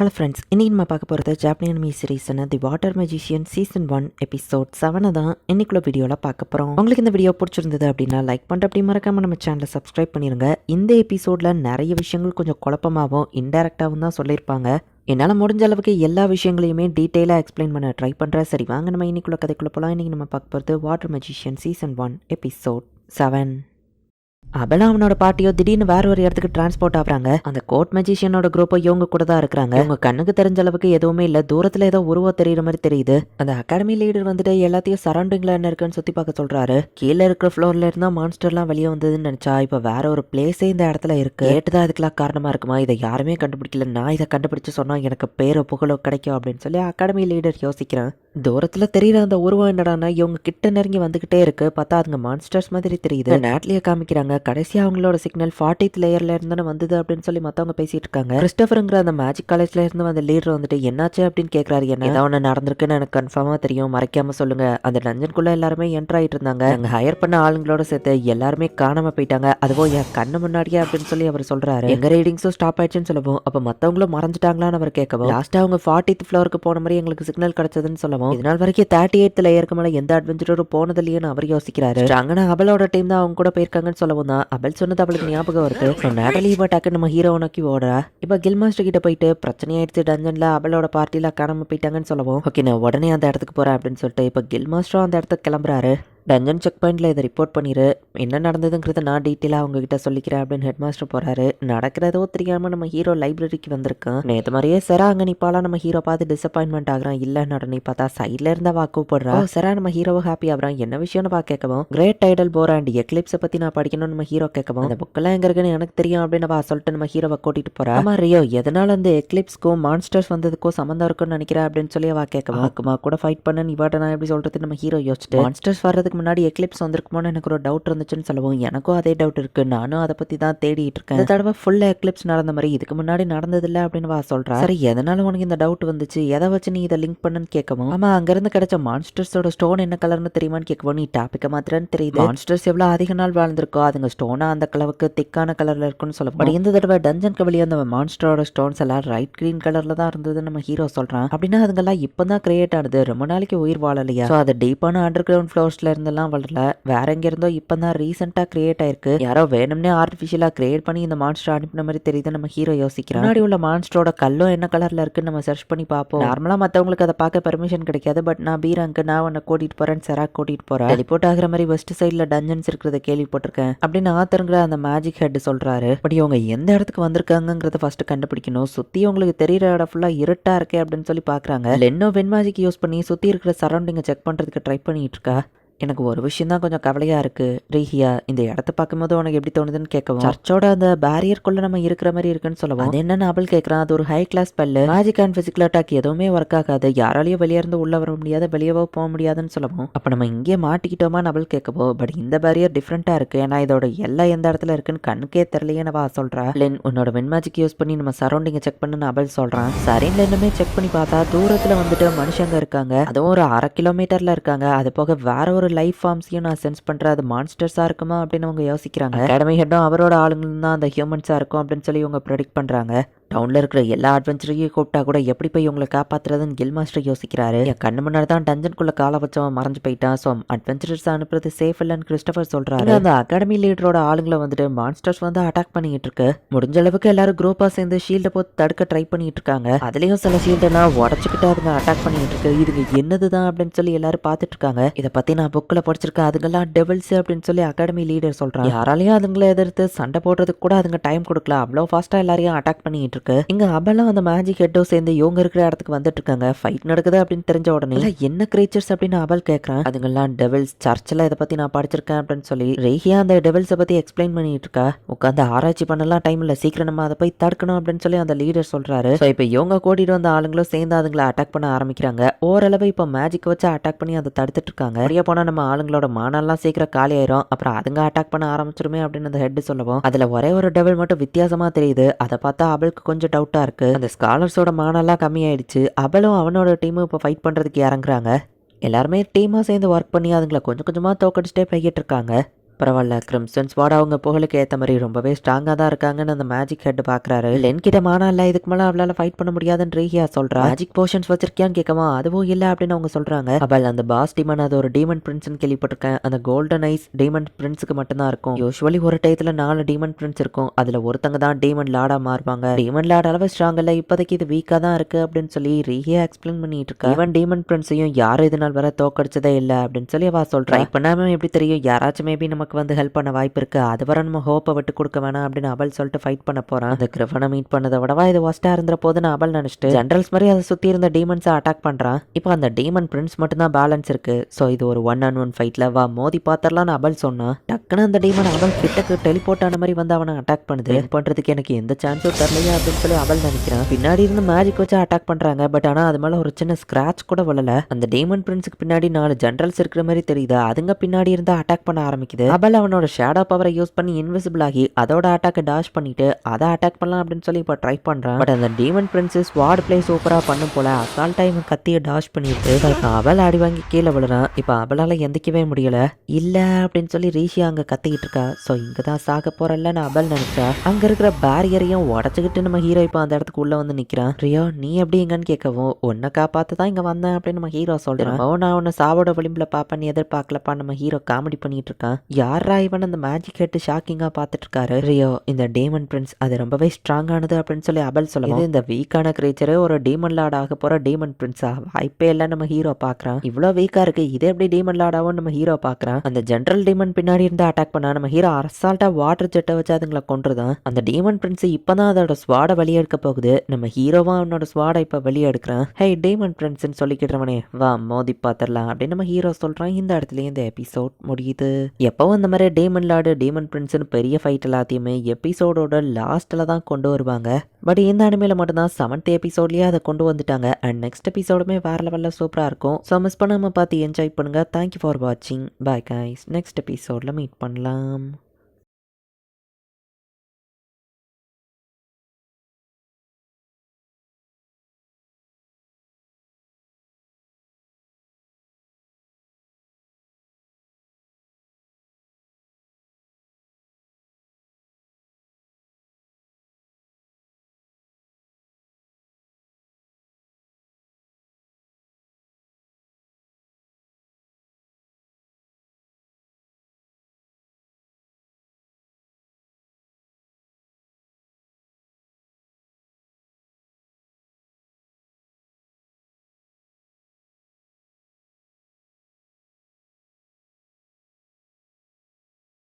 Hello friends இன்னைக்கு நம்ம பார்க்க போகிறது ஜாப்பனியன் மீ சீரீஸான the water magician season one episode செவனை தான் இன்னைக்குள்ள வீடியோவில் பார்க்க போகிறோம் உங்களுக்கு இந்த வீடியோ பிடிச்சிருந்தது அப்படின்னா லைக் பண்ணுற அப்படி மறக்காம நம்ம சேனலை சப்ஸ்கிரைப் பண்ணிடுங்க இந்த எபிசோடில் நிறைய விஷயங்கள் கொஞ்சம் குழப்பமாகவும் இன்டெரக்டாகவும் தான் சொல்லியிருப்பாங்க. என்னால் முடிஞ்ச அளவுக்கு எல்லா விஷயங்களையுமே டீட்டெயிலாக எக்ஸ்பிளைன் பண்ண ட்ரை பண்ணுறேன் சரி வாங்க நம்ம இன்னைக்குள்ள கதைக்குள்ள போகலாம் இன்றைக்கி நம்ம பார்க்க போகிறது water magician season one episode seven அபலா அவனோட பாட்டியோ திடீர்னு வேற ஒரு இடத்துக்கு டிரான்ஸ்போர்ட் ஆகுறாங்க. அந்த கோட் மெஜிஷியனோட குரூப்போ இவங்க கூட தான் இருக்கிறாங்க. அவங்க கண்ணுக்கு தெரிஞ்ச அளவுக்கு எதுவுமே இல்ல. தூரத்துல ஏதோ உருவம் தெரியுற மாதிரி தெரியுது. அந்த அகாடமி லீடர் வந்துட்டு எல்லாத்தையும் சரௌண்டிங்ல என்ன இருக்குன்னு சுத்தி பார்க்க சொல்றாரு. கீழே இருக்கிற ஃப்ளோர்ல இருந்தா மான்ஸ்டர்லாம் வெளியே வந்ததுன்னு நினைச்சா இப்ப வேற ஒரு பிளேஸே இந்த இடத்துல இருக்கு. கேட்டுதான் அதுக்கெல்லாம் காரணமா இருக்குமா? இதை யாருமே கண்டுபிடிக்கல நான் இதை கண்டுபிடிச்சு சொன்னா எனக்கு பேரோ புகழோ கிடைக்கும் அப்படின்னு சொல்லி அகாடமி லீடர் யோசிக்கிறேன். தூரத்துல தெரியுற அந்த உருவம் என்னடான்னா இவங்க கிட்ட நெருங்கி வந்துகிட்டே இருக்கு. பார்த்தா அதுங்க மான்ஸ்டர்ஸ் மாதிரி தெரியுது. நேட்லயே காமிக்கிறாங்க. கடைசியா அவங்களோட சிக்னல் ஃபார்ட்டித் லேயர்ல இருந்து வந்தது அப்படின்னு சொல்லி மத்தவங்க பேசிட்டு இருக்காங்க. கிறிஸ்டபருங்கிற அந்த மேஜிக் காலேஜ்ல இருந்து வந்த லீடர் வந்துட்டு என்னாச்சு? அப்படின்னு கேட்கறாரு என்ன? ஏதாவது ஒன்று நடந்திருக்குன்னு எனக்கு கன்ஃபார்மா தெரியும். மறைக்காம சொல்லுங்க. அந்த டஞ்சனுக்குள்ள எல்லாருமே என்டர் ஆயிட்டு இருந்தாங்க. அங்க ஹையர் பண்ண ஆளுங்களோட சேர்த்து எல்லாருமே காணாம போயிட்டாங்க. அதுவும் என் கண்ணு முன்னாடியே அப்படின்னு சொல்லி அவர் சொல்றாரு. எங்க ரீடிங்ஸும் ஸ்டாப் ஆயிடுச்சுன்னு சொல்லவும் அப்ப மத்தவங்களும் மறைஞ்சிட்டாங்களான்னு அவர் கேட்கவும் லாஸ்டா அவங்க ஃபார்ட்டித் ஃப்ளோருக்கு போன மாதிரி எங்களுக்கு சிக்னல் கிடைச்சதுன்னு சொல்லவும் இது நாள் வரைக்கும் தேர்ட்டி எய்த் லேயருக்கு மேல எந்த அட்வென்ச்சரும் போனதில்லையேன்னு அவர் யோசிக்கிறாரு. அங்கே அபலோட டீம் தான் அவங்க கூட போயிருக்காங்கன்னு சொல்லவும் தான் அபல் சொன்னது அவளுக்கு ஞாபகம் வருது. ஸோ நேட்டலி இப்போ டக்கு நம்ம ஹீரோ நோக்கி ஓடுறா. இப்போ கில் மாஸ்டர் கிட்ட போயிட்டு பிரச்சனையாயிடுச்சு ஆயிடுச்சு டஞ்சன்ல அபலோட பார்ட்டியில் காணாம போயிட்டாங்கன்னு சொல்லவும். ஓகே நான் உடனே அந்த இடத்துக்கு போகிறேன் அப்படின்னு சொல்லிட்டு இப்போ கில் மாஸ்டரும் அந்த இடத்துக்கு கிளம்புறாரு. டஞ்சன் செக் பாயிண்ட்டில் இதை ரிப்போர்ட் பண்ணிடு என்ன நடந்ததுங்கிறத நான் டீட்டெயிலாக அவங்ககிட்ட சொல்லிக்கிறேன் அப்படின்னு ஹெட் மாஸ்டர் போகிறாரு நடக்கிறதோ தெரியாமல் நம்ம ஹீரோ லைப்ரரிக்கு வந்திருக்கான். நேற்று மாதிரியே சரா அங்கே நிப்பாலாம் நம்ம ஹீரோ பார்த்து டிசப்பாயின்மெண்ட் ஆகிறான். இல்லை நடனி பார்த்தா சைடில் இருந்தால் வாக்கு கூப்பிடுறா சரா நம்ம ஹீரோவை ஹாப்பி ஆகிறான். என்ன விஷயம்னு பா கேட்கவும். கிரேட் டைடல் போர் அண்ட் எக்லிப்ஸை பற்றி நான் படிக்கணும்னு நம்ம ஹீரோ கேட்கவும். அந்த புக்கெல்லாம் எங்க இருக்குன்னு எனக்கு தெரியும் அப்படின்னு வா சொல்லிட்டு நம்ம ஹீரோவை கூட்டிட்டு போகிறா ஆமா ரியோ எதனால் அந்த எக்லிப்ஸ்க்கும் மான்ஸ்டர்ஸ் வந்ததுக்கும் சம்மந்தம் இருக்கும்னு நினைக்கிறேன் அப்படின்னு சொல்லி அவ கேட்கவும். அக்குமா கூட ஃபைட் பண்ண இவாட்ட நான் எப்படி சொல்கிறது நம்ம ஹீரோ யோசிச்சுட்டு. மான்ஸ்டர்ஸ் வர்றதுக்கு முன்னாடி எக்லிப்ஸ் வந்திருக்குமோன்னு எனக்கு ஒரு டவுட் இருந்துச்சுன்னு சொல்லவும். எனக்கும் அதே டவுட் இருக்கு. நானும் அதை பத்தி தான் தேடிட்டு இருக்கேன். இந்த தடவை ஃபுல் எக்லிப்ஸ் நடந்த மாதிரி இதுக்கு முன்னாடி நடந்ததில்ல அப்படின்னு வா சொல்றா. சரி எதனால உனக்கு இந்த டவுட் வந்துச்சு? எதை வச்சு நீ இதை லிங்க் பண்ணுன்னு கேட்கவும்? ஆமா அங்கிருந்து கிடைச்ச மான்ஸ்டர்ஸோட ஸ்டோன் என்ன கலர்னு தெரியுமான்னு கேட்கவும். நீ டாபிக்க மாத்திரன்னு தெரியுது. மான்ஸ்டர்ஸ் எவ்வளவு அதிக நாள் வாழ்ந்திருக்கோ அதுங்க ஸ்டோனா அந்த அளவுக்கு திக்கான கலர்ல இருக்குன்னு சொல்ல பட் இந்த தடவை டஞ்சனுக்கு வெளியே அந்த மான்ஸ்டரோட ஸ்டோன்ஸ் எல்லாம் ரைட் கிரீன் கலர்ல தான் இருந்தது நம்ம ஹீரோ சொல்றான். அப்படின்னா அதுங்கெல்லாம் இப்பதான் கிரியேட் ஆனது. ரொம்ப நாளைக்கு உயிர் வாழலையா? ஸோ அது டீப்பான அண்டர் கிரவுண்ட் ஃப்ளோர்ஸ்ல இருந்தெல்லாம் வளரல. வேற எங்கேருந்தோ இருந்தோ இப்பதான் ரீசெண்டாக கிரியேட் ஆயிருக்கு. யாரோ வேணும்னே ஆர்டிஃபிஷியலாக கிரியேட் பண்ணி இந்த மான்ஸ்டர் அனுப்பின மாதிரி தெரியுது நம்ம ஹீரோ யோசிக்கிறோம் முன்னாடி உள்ள மான்ஸ்டரோட கல்லும் என்ன கலரில் இருக்குன்னு நம்ம சர்ச் பண்ணி பார்ப்போம். நார்மலாக மற்றவங்களுக்கு அதை பார்க்க பெர்மிஷன் கிடைக்காது. பட் நான் பீராங்க நான் உன்னை கூட்டிகிட்டு போகிறேன் செரா கூட்டிகிட்டு போகிறேன் டெலிபோர்ட் ஆகிற மாதிரி வெஸ்ட் சைடில் டஞ்சன்ஸ் இருக்கிறத கேள்விப்பட்டிருக்கேன். அப்படின்னு ஆத்தருங்கிற அந்த மேஜிக் ஹெட் சொல்கிறாரு பட் இவங்க எந்த இடத்துக்கு வந்திருக்காங்கிறத ஃபர்ஸ்ட் கண்டுபிடிக்கணும். சுற்றி உங்களுக்கு தெரியற இடம் ஃபுல்லாக இருட்டாக இருக்கே அப்படின்னு சொல்லி பார்க்குறாங்க. லென்னோ வென் மேஜிக் யூஸ் பண்ணி சுற்றி இருக்கிற சரௌண்டிங்கை செக் பண்ணுறதுக்கு ட்ரை பண்ணிட்டு இருக்கா. எனக்கு ஒரு விஷயம் தான் கொஞ்சம் கவலையாக இருக்குது ரீஹியா இந்த இடத்த பார்க்கும்போது உனக்கு எப்படி தோணுதுன்னு கேட்கவும். சர்ச்சோட அந்த பேரியர்க்குள்ளே நம்ம இருக்கிற மாதிரி இருக்குன்னு சொல்லவும். அது என்னன்னு அவள் கேட்குறான். அது ஒரு ஹை கிளாஸ் பல்லு. மேஜிக் அண்ட் ஃபிசிக்கல் அட்டாக் எதுவுமே ஒர்க் ஆகாது. யாராலையும் வெளியே இருந்து உள்ளே வர முடியாது வெளியவோ போக முடியாதுன்னு சொல்லவும். அப்போ நம்ம இங்கே மாட்டிக்கிட்டோமா அவள் கேட்கவோ பட் இந்த பேரியர் டிஃப்ரெண்ட்டாக இருக்குது ஏன்னா இதோட எல்லா எந்த இடத்துல இருக்குன்னு கண்ணுக்கே தெரியலையே வா சொல்கிறா லென் உன்னோட வென் மேஜிக் யூஸ் பண்ணி நம்ம சரௌண்டிங்கை செக் பண்ணுன்னு அவள் சொல்கிறான் சரின்னு லென்னுமே செக் பண்ணி பார்த்தா தூரத்தில் வந்துட்டு மனுஷங்க இருக்காங்க. அதுவும் ஒரு அரை கிலோமீட்டரில் இருக்காங்க. அது போக வேற ஒரு லைஃப் ஃபார்ம்ஸையும் நான் சென்ஸ் பண்றேன். அது மான்ஸ்டர்ஸாக இருக்குமா அப்படின்னு அவங்க யோசிக்கிறாங்க. அகாடமி ஹெட்டும் அவரோட ஆளுங்களும் தான் அந்த ஹியூமன்ஸாக இருக்கும் அப்படின்னு சொல்லி இவங்க ப்ரெடிக்ட் பண்றாங்க. டவுனில் இருக்கிற எல்லா அட்வென்ச்சரையும் கூப்பிட்டா கூட எப்படி போய் உங்களை காப்பாத்துறதுன்னு கில் மாஸ்டர் யோசிக்கிறாரு. என் கண்ணு முன்னாடி தான் டஞ்சனுக்குள்ள காலை வச்சவன் மறைஞ்சு போயிட்டான். ஸோ அட்வென்ச்சரர்ஸ் அனுப்புறது சேஃப் இல்லைன்னு கிறிஸ்டபர் சொல்கிறாரு அந்த அகாடமி லீடரோட ஆளுங்களை வந்துட்டு மான்ஸ்டர்ஸ் வந்து அட்டாக் பண்ணிட்டு இருக்கு. முடிஞ்ச அளவுக்கு எல்லாரும் குரூப்பாக சேர்ந்து ஷீல்டை போட்டு தடுக்க ட்ரை பண்ணிட்டு இருக்காங்க. அதுலயும் சில ஷீல்டெல்லாம் உடச்சிக்கிட்டு அதுங்க அட்டாக் பண்ணிட்டு இருக்கு. இதுங்க என்னதுதான் அப்படின்னு சொல்லி எல்லாரும் பார்த்துட்டு இருக்காங்க. இதை பற்றி நான் புக்கில் படிச்சிருக்கேன். அதுங்கெல்லாம் டெவல்ஸ் அப்படின்னு சொல்லி அகாடமி லீடர் சொல்கிறாங்க யாராலையும் அதுங்களை எதிர்த்து சண்டை போடுறதுக்கு கூட அதுங்க டைம் கொடுக்கல. அவ்வளோ ஃபாஸ்ட்டாக எல்லாரையும் அட்டாக் பண்ணிட்டு இருக்கு. இங்க அபெல்லாம் அந்த மேஜிக் ஹெட்டோ சேர்ந்து இவங்க இருக்கிற இடத்துக்கு வந்துட்டு இருக்காங்க ஃபைட் நடக்குது அப்படின்னு தெரிஞ்ச உடனே என்ன கிரீச்சர்ஸ் அப்படின்னு அபல் கேட்கறான் அதுங்கெல்லாம் டெவில்ஸ் சர்ச்சில் இதை பத்தி நான் படிச்சிருக்கேன் அப்படின்னு சொல்லி ரேஹியா அந்த டெவில்ஸை பத்தி எக்ஸ்பிளைன் பண்ணிட்டு இருக்கா. உட்காந்து ஆராய்ச்சி பண்ணலாம் டைம் இல்ல சீக்கிரம் நம்ம அதை போய் தடுக்கணும் அப்படின்னு சொல்லி அந்த லீடர் சொல்றாரு. ஸோ இப்போ இவங்க கூட்டிட்டு வந்த ஆளுங்களும் சேர்ந்து அதுங்களை அட்டாக் பண்ண ஆரம்பிக்கிறாங்க. ஓரளவு இப்போ மேஜிக் வச்சு அட்டாக் பண்ணி அதை தடுத்துட்டு இருக்காங்க. அப்படியே போனா நம்ம ஆளுங்களோட மானெல்லாம் சீக்கிரம் காலி ஆயிரும். அப்புறம் அதுங்க அட்டாக் பண்ண ஆரம்பிச்சிருமே அப்படின்னு அந்த ஹெட் சொல்லவும். அதுல ஒரே ஒரு டெவல் மட்டும் வித்தியாசமா தெரியுது. அதை பார்த்தா அவளுக்கு கொஞ்சம் டவுட்டாக இருக்குது அந்த ஸ்காலர்ஸோட மானெல்லாம் கம்மியாயிடுச்சு. அவளும் அவனோட டீமும் இப்போ ஃபைட் பண்ணுறதுக்கு இறங்குறாங்க. எல்லாருமே டீமாக சேர்ந்து ஒர்க் பண்ணி அதுங்களை கொஞ்சம் கொஞ்சமாக தோக்கடிச்சிட்டே போய்கிட்டு இருக்காங்க. பரவாயில்ல கிரிம்சன் ஸ்வாட் அவங்க புகழுக்கு ஏற்ற மாதிரி ரொம்பவே ஸ்ட்ராங்காக தான் இருக்காங்கன்னு அந்த மேஜிக் ஹெட் பார்க்குறாரு லென் கிட்ட மானா இல்லை இதுக்கு மேலே அவளால் ஃபைட் பண்ண முடியாதுன்னு ரீஹியா சொல்கிறா மேஜிக் போர்ஷன்ஸ் வச்சிருக்கியான்னு கேட்கவா அதுவும் இல்லை அப்படின்னு அவங்க சொல்கிறாங்க அவள் அந்த பாஸ் டீமன் அது ஒரு டீமன் பிரின்ஸ்னு கேள்விப்பட்டிருக்கேன். அந்த கோல்டன் ஐஸ் டீமன் பிரின்ஸுக்கு மட்டும்தான் இருக்கும். யூஸ்வலி ஒரு டயத்தில் நாலு டீமன் பிரின்ஸ் இருக்கும். அதில் ஒருத்தங்க தான் டீமன் லாடா மாறுவாங்க. டீமன் லாட் அளவு ஸ்ட்ராங் இல்லை இப்போதைக்கு இது வீக்காக தான் இருக்குது அப்படின்னு சொல்லி ரீஹியா எக்ஸ்பிளைன் பண்ணிட்டு இருக்கா. ஈவன் டீமன் பிரின்ஸையும் யாரும் இது நாள் தோக்கடிச்சதே இல்லை அப்படின்னு சொல்லி அவள் சொல்கிறான் இப்போ நாம எப்படி தெரியும்? யாராச்சும் மேபி நமக்கு வந்து ஹெல்ப் பண்ண வாய்ப்பு இருக்கு. அது வரை நம்ம ஹோப்பை விட்டு கொடுக்க வேணாம் அப்படின்னு அவள் சொல்லிட்டு ஃபைட் பண்ண போகிறான் அந்த கிரிஃபனை மீட் பண்ணதை விடவா இது ஒஸ்டா இருந்த போதுன்னு அவள் நினச்சிட்டு ஜென்ரல்ஸ் மாதிரி அதை சுற்றி இருந்த டீமன்ஸை அட்டாக் பண்ணுறான் இப்போ அந்த டீமன் பிரின்ஸ் மட்டும் தான் பேலன்ஸ் இருக்கு. ஸோ இது ஒரு ஒன் அண்ட் ஒன் ஃபைட்டில் வா மோதி பாத்திரலாம்னு அவள் சொன்னா டக்குன்னு அந்த டீமன் அவள் கிட்டக்கு டெலிபோர்ட் ஆன மாதிரி வந்து அவனை அட்டாக் பண்ணுது. பண்ணுறதுக்கு பண்றதுக்கு எனக்கு எந்த சான்ஸும் தரலையா அப்படின்னு சொல்லி அவள் நினைக்கிறான். பின்னாடி இருந்து மேஜிக் வச்சு அட்டாக் பண்ணுறாங்க பட் ஆனால் அது மேலே ஒரு சின்ன ஸ்கிராச் கூட விழல. அந்த டீமன் பிரின்ஸுக்கு பின்னாடி நாலு ஜென்ரல்ஸ் இருக்கிற மாதிரி தெரியுது. அதுங்க பின்னாடி இருந்தால் அட்டாக் பண்ண ஆரம்பிக்குது. அவள் அவனோட ஷேடோ பவரை யூஸ் பண்ணி இன்விசிபிள் ஆகி அதோட அட்டாக்கை டாஷ் பண்ணிட்டு அதை அட்டாக் பண்ணலாம் அப்படின்னு சொல்லி இப்போ ட்ரை பண்ணுறான் பட் அந்த டீமன் பிரின்சஸ் வார்டு பிளே சூப்பராக பண்ணும் போல அசால் டைம் கத்தியை டாஷ் பண்ணிட்டு அவள் அடி வாங்கி கீழே விழுறான். இப்போ அவளால் எந்திக்கவே முடியல. இல்லை அப்படின்னு சொல்லி ரீஷியா அங்கே கத்திக்கிட்டு இருக்கா. ஸோ இங்கே தான் சாக போறல்லன்னு அவள் நினைச்சா. அங்கே இருக்கிற பேரியரையும் உடச்சிக்கிட்டு நம்ம ஹீரோ இப்போ அந்த இடத்துக்கு உள்ள வந்து நிக்கிறான். ரியோ நீ எப்படி எங்கன்னு கேட்கவும் உன்னை காப்பாத்து தான் இங்கே வந்தேன் அப்படின்னு நம்ம ஹீரோ சொல்கிறான் "ஓ, நான் உன்னை சாவோட விளிம்புல பாப்பேன்னு எதிர்பார்க்கலப்பா நம்ம ஹீரோ காமெடி பண்ணிட்டு இருக்கான். யாரா இவன் அந்த மேஜிக் கேட்டு ஷாக்கிங்கா பார்த்துட்டு இருக்காரு ரியோ இந்த டேமன் பிரின்ஸ் அது ரொம்பவே ஸ்ட்ராங்கானது அப்படின்னு சொல்லி அபல் சொல்லுவோம் இந்த வீக்கான கிரேச்சரு ஒரு டீமன் லார்ட் ஆக போற டீமன் பிரின்ஸா வாய்ப்பே இல்லை நம்ம ஹீரோ பார்க்குறான். இவ்வளோ வீக்கா இருக்கு இது எப்படி டீமன் லார்டாவும் நம்ம ஹீரோ பாக்குறான் அந்த ஜென்ரல் டீமன் பின்னாடி இருந்து அட்டாக் பண்ணா நம்ம ஹீரோ அசால்ட்டா வாட்டர் ஜெட்டை வச்சு அதுங்களை கொன்றுதான். அந்த டீமன் பிரின்ஸ் இப்பதான் அதோட ஸ்வாடை வெளியெடுக்க போகுது. நம்ம ஹீரோவா அவனோட ஸ்வாடை இப்ப வெளியெடுக்கிறான். ஹே டீமன் பிரின்ஸ்னு சொல்லிக்கிட்டவனே வா மோதி பார்த்துடலாம் அப்படின்னு நம்ம ஹீரோ சொல்றான். இந்த இடத்துலயே இந்த எபிசோட் முடியுது. எப்போ ஸோ அந்த மாதிரி டேமன் லார்டு டேமன் பிரின்ஸ்னு பெரிய ஃபைட் எல்லாத்தையுமே எபிசோடோட லாஸ்ட்டில் தான் கொண்டு வருவாங்க. பட் இந்த அனிமையில் மட்டும்தான் செவன்த் எபிசோட்லேயே அதை கொண்டு வந்துட்டாங்க. அண்ட் நெக்ஸ்ட் எபிசோடுமே வேற லெவலில் சூப்பராக இருக்கும். ஸோ மிஸ் பண்ணாமல் பார்த்து என்ஜாய் பண்ணுங்க. தேங்க்யூ ஃபார் வாட்சிங் பாய் கைஸ் நெக்ஸ்ட் எபிசோடில் மீட் பண்ணலாம்.